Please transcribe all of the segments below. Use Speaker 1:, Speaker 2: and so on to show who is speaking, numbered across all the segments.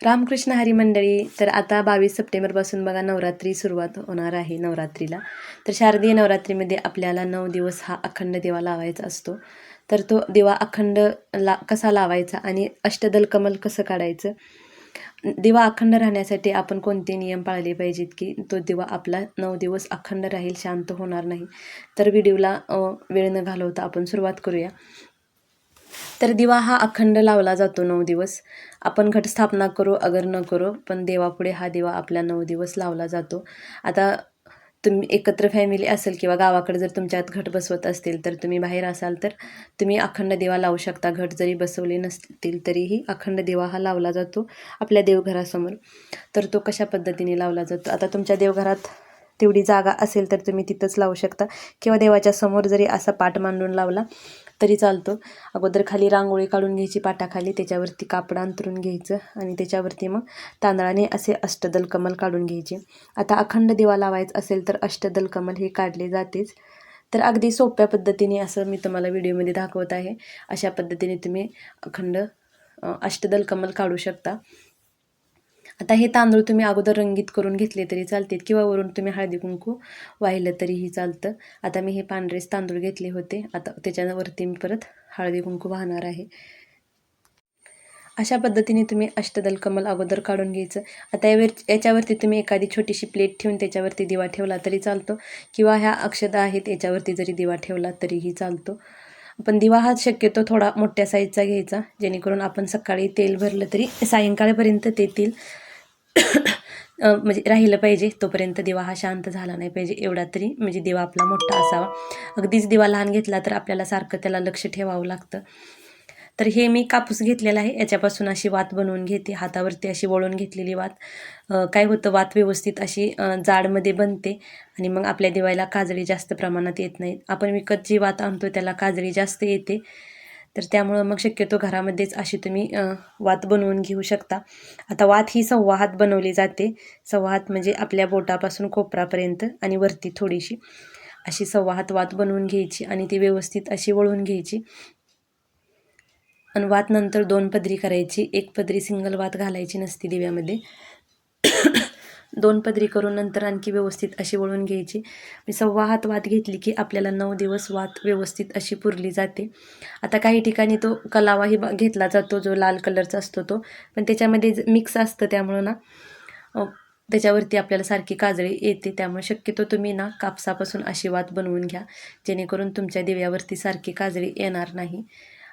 Speaker 1: रामकृष्ण हरी मंडळी तर आता बावीस सप्टेंबरपासून बघा नवरात्री सुरुवात होणार आहे नवरात्रीला. तर शारदीय नवरात्रीमध्ये आपल्याला नऊ दिवस हा अखंड दिवा लावायचा असतो. तर तो दिवा अखंड ला कसा लावायचा आणि अष्टदल कमल कसं काढायचं? दिवा अखंड राहण्यासाठी आपण कोणते नियम पाळले पाहिजेत की तो दिवा आपला नऊ दिवस अखंड राहील शांत होणार नाही? तर व्हिडिओला वेळ न घालवता आपण सुरुवात करूया. तर दिवा हा अखंड लावला जातो नऊ दिवस. आपण घटस्थापना करू अगर न करू पण देवापुढे हा दिवा आपला नऊ दिवस लावला जातो. आता तुम्ही एकत्र फॅमिली असेल किंवा गावाकडे जर तुमच्यात घट बसवत असतील तर तुम्ही बाहेर असाल तर तुम्ही अखंड दिवा लावू शकता. घट जरी बसवले नसतील तरीही अखंड दिवा हा लावला जातो आपल्या देवघरासमोर. तर तो कशा पद्धतीने लावला जातो? आता तुमच्या देवघरात तेवढी जागा असेल तर तुम्ही तिथंच लावू शकता. किंवा देवाच्या समोर जरी असा पाठ मांडून लावला तरी चालतो. अगोदर खाली रांगोळी काढून घ्यायची पाटाखाली त्याच्यावरती कापड अंतरून घ्यायचं आणि त्याच्यावरती मग तांदळाने असे अष्टदल कमल काढून घ्यायचे. आता अखंड दिवा लावायचा असेल तर अष्टदल कमल हे काढले जातेच. तर अगदी सोप्या पद्धतीने असं मी तुम्हाला व्हिडिओमध्ये दाखवत आहे. अशा पद्धतीने तुम्ही अखंड अष्टदल कमल काढू शकता. आता हे तांदूळ तुम्ही अगोदर रंगीत करून घेतले तरी चालतील किंवा वरून तुम्ही हळदी कुंकू वाहिलं तरीही चालतं. आता मी हे पांढरेच तांदूळ घेतले होते. आता त्याच्यावरती मी परत हळदी कुंकू वाहणार आहे. अशा पद्धतीने तुम्ही अष्टदल कमल अगोदर काढून घ्यायचं. आता यावर याच्यावरती तुम्ही एखादी छोटीशी प्लेट ठेवून त्याच्यावरती दिवा ठेवला तरी चालतो. किंवा ह्या अक्षदा आहेत याच्यावरती जरी दिवा ठेवला तरीही चालतो. पण दिवा हा शक्यतो थोडा मोठ्या साईजचा घ्यायचा. जेणेकरून आपण सकाळी तेल भरलं तरी सायंकाळपर्यंत ते तेल म्हणजे राहिलं पाहिजे तोपर्यंत दिवा हा शांत झाला नाही पाहिजे एवढा तरी म्हणजे दिवा आपला मोठा असावा. अगदीच दिवा लहान घेतला तर आपल्याला सारखं त्याला लक्ष ठेवावं लागतं. तर हे मी कापूस घेतलेला आहे याच्यापासून अशी वात बनवून घेते हातावरती अशी वळून घेतलेली वात. काय होतं वात व्यवस्थित अशी जाडमध्ये बनते आणि मग आपल्या दिवायला काजळी जास्त प्रमाणात येत नाहीत. आपण विकत जी वात आणतो त्याला काजळी जास्त येते. तर त्यामुळं मग शक्यतो घरामध्येच अशी तुम्ही वात बनवून घेऊ शकता. आता वात ही संवाहात बनवली जाते. संवाहात म्हणजे आपल्या बोटापासून कोपरापर्यंत आणि वरती थोडीशी अशी संवाहात वात बनवून घ्यायची आणि ती व्यवस्थित अशी वळून घ्यायची. आणि वात नंतर दोन पदरी करायची. एक पदरी सिंगल वात घालायची नसती दिव्यामध्ये. दोन पदरी करून नंतर आणखी व्यवस्थित अशी वळून घ्यायची. मी सव्वा हात वात घेतली की आपल्याला नऊ दिवस वात व्यवस्थित अशी पुरली जाते. आता काही ठिकाणी तो कलावाही घेतला जातो जो लाल कलरचा असतो तो. पण त्याच्यामध्ये मिक्स असतं त्यामुळं ना त्याच्यावरती आपल्याला सारखी काजळी येते. त्यामुळे शक्यतो तुम्ही ना कापसापासून अशी वात बनवून घ्या जेणेकरून तुमच्या दिव्यावरती सारखी काजळी येणार नाही.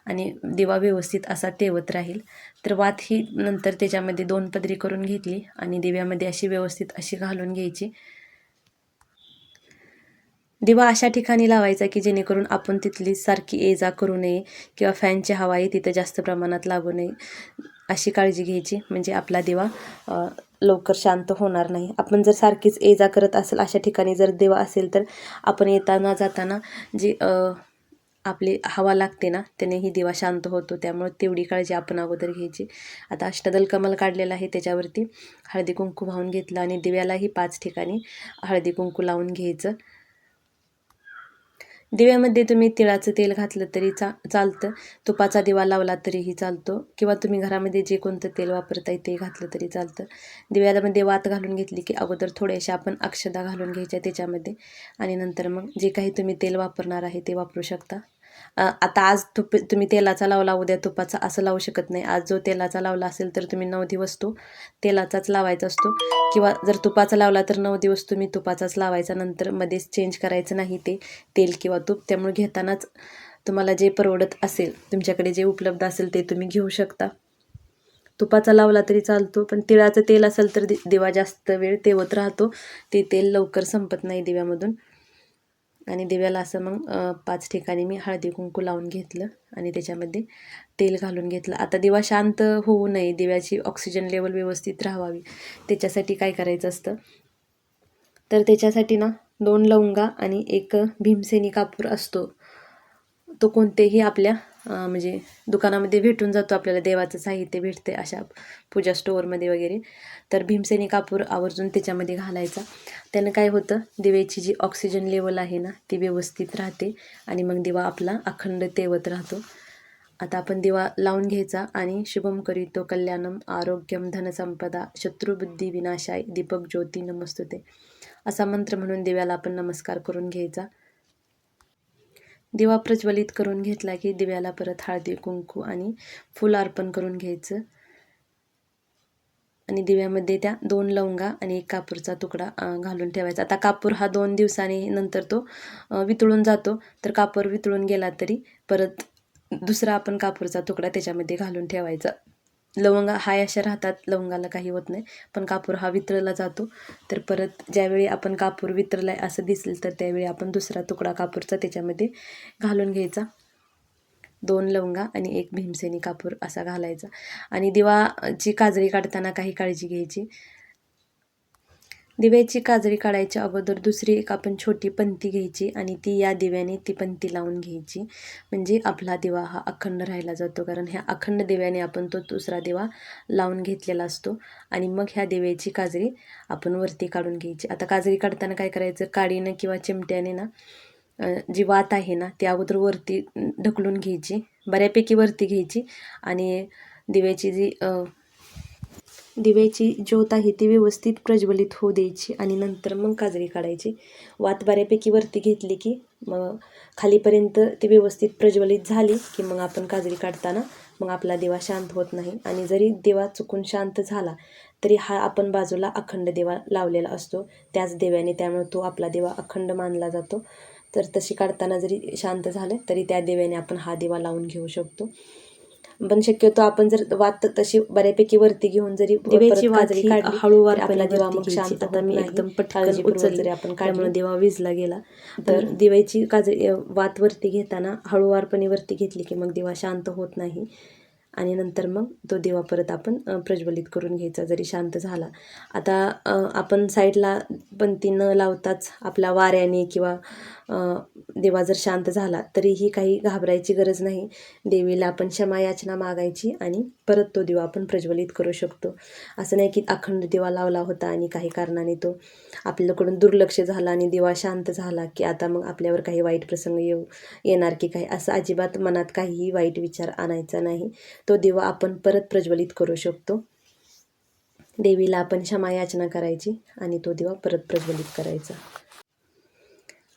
Speaker 1: आणि दिवा व्यवस्थित असा तेवत राहील. तर वात ही नंतर त्याच्यामध्ये दोन पदरी करून घेतली आणि दिव्यामध्ये अशी व्यवस्थित अशी घालून घ्यायची. दिवा अशा ठिकाणी लावायचा की जेणेकरून आपण तिथली सारखी ये जा करू नये किंवा फॅनची हवाही तिथं जास्त प्रमाणात लागू नये अशी काळजी घ्यायची. म्हणजे आपला दिवा लवकर शांत होणार नाही. आपण जर सारखीच ये जा करत असेल अशा ठिकाणी जर दिवा असेल तर आपण येताना जाताना जी आपली हवा लागते ना त्याने ही दिवा शांत होतो त्यामुळे तेवढी काळजी आपण अगोदर घ्यायची. आता अष्टदल कमल काढलेला आहे त्याच्यावरती. हळदी कुंकू वाहून घेतलं आणि दिव्यालाही पाच ठिकाणी हळदी कुंकू लावून घ्यायचं. दिव्यामध्ये तुम्ही तिळाचं तेल घातलं तरी चा चालतं. तुपाचा दिवा लावला तरीही चालतो. किंवा तुम्ही घरामध्ये जे कोणतं तेल वापरताय ते घातलं तरी चालतं. दिव्यामध्ये वात घालून घेतली की अगोदर थोड्याशा आपण अक्षदा घालून घ्यायच्या त्याच्यामध्ये. आणि नंतर मग जे काही तुम्ही तेल वापरणार आहे ते वापरू शकता. आता आज तुप तुम्ही तेलाचा लावला उद्या तुपाचा असं लावू शकत नाही. आज जो तेलाचा लावला असेल तर तुम्ही नऊ दिवस तो तेलाचाच लावायचा असतो. किंवा जर तुपाचा लावला तर नऊ दिवस तुम्ही तुपाचाच लावायचा नंतर मध्येच चेंज करायचं नाही ते तेल किंवा तूप. त्यामुळे घेतानाच तुम्हाला जे परवडत असेल तुमच्याकडे जे उपलब्ध असेल ते तुम्ही घेऊ शकता. तुपाचा लावला तरी चालतो पण तिळाचं तेल असेल तर दिवा जास्त वेळ तेवत राहतो. ते तेल लवकर संपत नाही दिव्यामधून. आणि दिव्याला असं मग पाच ठिकाणी मी हळदी कुंकू लावून घेतलं आणि त्याच्यामध्ये तेल घालून घेतलं. आता दिवा शांत होऊ नये दिव्याची ऑक्सिजन लेवल व्यवस्थित राहावी त्याच्यासाठी काय करायचं असतं? तर त्याच्यासाठी ना दोन लवंगा आणि एक भीमसेनी कापूर असतो. तो कोणतेही आपल्या म्हणजे दुकानामध्ये भेटून जातो आपल्याला देवाचं साहित्य भेटते अशा पूजा स्टोअरमध्ये वगैरे. तर भीमसेनी कापूर आवर्जून त्याच्यामध्ये घालायचा. त्यानं काय होतं दिव्याची जी ऑक्सिजन लेवल आहे ना ती व्यवस्थित राहते आणि मग दिवा आपला अखंड तेवत राहतो. आता आपण दिवा लावून घ्यायचा आणि शुभम करीतो कल्याणम आरोग्यम धनसंपदा शत्रुबुद्धी विनाशाय दीपक ज्योती नमस्तुते. असा मंत्र म्हणून दिव्याला आपण नमस्कार करून घ्यायचा. दिवा प्रज्वलित करून घेतला की दिव्याला परत हळदी कुंकू आणि फुल अर्पण करून घ्यायचं. आणि दिव्यामध्ये त्या दोन लवंगा आणि एक कापूरचा तुकडा घालून ठेवायचा. आता कापूर हा दोन दिवसांनी नंतर तो वितळून जातो. तर कापूर वितळून गेला तरी परत दुसरा आपण कापूरचा तुकडा त्याच्यामध्ये घालून ठेवायचा. लवंगा हाय अशा राहतात लवंगाला काही होत नाही. पण कापूर हा वितळला जातो. तर परत ज्यावेळी आपण कापूर वितळलाय असं दिसेल तर त्यावेळी आपण दुसरा तुकडा कापूरचा त्याच्यामध्ये घालून घ्यायचा. दोन लवंगा आणि एक भीमसेनी कापूर असा घालायचा. आणि दिवाची काजळी काढताना काही काळजी घ्यायची. दिव्याची काजळी काढायच्या अगोदर दुसरी एक आपण छोटी पंती घ्यायची आणि ती या दिव्याने ती पंती लावून घ्यायची. म्हणजे आपला दिवा हा अखंड राहिला जातो. कारण ह्या अखंड दिव्याने आपण तो दुसरा दिवा लावून घेतलेला असतो. आणि मग ह्या दिव्याची काजळी आपण वरती काढून घ्यायची. आता काजळी काढताना काय करायचं? काडीनं किंवा चिमट्याने ना जी वात आहे ना ती अगोदर वरती ढकलून घ्यायची. बऱ्यापैकी वरती घ्यायची. आणि दिव्याची जी दिव्याची ज्योत आहे ती व्यवस्थित प्रज्वलित होऊ द्यायची आणि नंतर मग काजळी काढायची. वात बऱ्यापैकी वरती घेतली की मग खालीपर्यंत ती व्यवस्थित प्रज्वलित झाली की मग आपण काजळी काढताना मग आपला दिवा शांत होत नाही. आणि जरी दिवा चुकून शांत झाला तरी हा आपण बाजूला अखंड दिवा लावलेला असतो. त्याच देव्याने त्यामुळे तो आपला दिवा अखंड मानला जातो. तर तशी काढताना जरी शांत झालं तरी त्या देव्याने आपण हा दिवा लावून घेऊ शकतो. पण शक्यतो आपण जर वात तशी बऱ्यापैकी वरती घेऊन जरी
Speaker 2: दिव्याची
Speaker 1: काढली
Speaker 2: हळूवार
Speaker 1: आपला दिवा मग. शांत
Speaker 2: आता मी. एकदम उचलली.
Speaker 1: जरी आपण काढली
Speaker 2: दिवा विजला गेला
Speaker 1: तर दिव्याची काजळी वात वरती घेताना हळूवारपणे वरती घेतली की मग दिवा शांत होत नाही आणि नंतर मग तो दिवा परत आपण प्रज्वलित करून घ्यायचा जरी शांत झाला आता आपण साईडला पंती न लावताच आपल्या वाऱ्याने किंवा दिवा जर शांत झाला तरीही काही घाबरायची गरज नाही. देवीला आपण क्षमा याचना मागायची आणि परत तो दिवा आपण प्रज्वलित करू शकतो. असं नाही की अखंड दिवा लावला होता आणि काही कारणाने तो आपल्याकडून दुर्लक्ष झाला आणि दिवा शांत झाला की आता मग आपल्यावर काही वाईट प्रसंग येऊ येणार की काही असं अजिबात मनात काहीही वाईट विचार आणायचा नाही. तो दिवा आपण परत प्रज्वलित करू शकतो. देवीला आपण क्षमा याचना करायची आणि तो दिवा परत प्रज्वलित करायचा.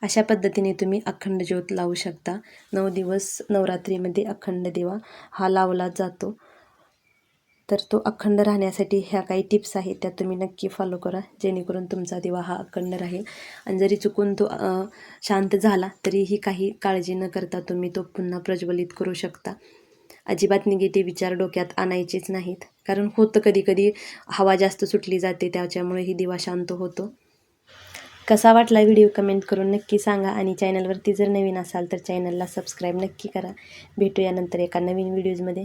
Speaker 1: अशा पद्धतीने तुम्ही अखंड ज्योत लावू शकता. नऊ दिवस नवरात्रीमध्ये अखंड दिवा हा लावला जातो. तर तो अखंड राहण्यासाठी ह्या काही टिप्स आहेत त्या तुम्ही नक्की फॉलो करा. जेणेकरून तुमचा दिवा हा अखंड राहील. आणि जरी चुकून तो शांत झाला तरीही काही काळजी न करता तुम्ही तो पुन्हा प्रज्वलित करू शकता. अजिबात निगेटिव्ह विचार डोक्यात आणायचेच नाहीत. कारण होतं कधी कधी हवा जास्त सुटली जाते त्याच्यामुळेही दिवा शांत होतो. कसा वाटला व्हिडिओ कमेंट करून नक्की सांगा आणि चॅनलवरती जर नवीन असाल तर चॅनलला सबस्क्राईब नक्की करा. भेटूया नंतर एका नवीन व्हिडिओजमध्ये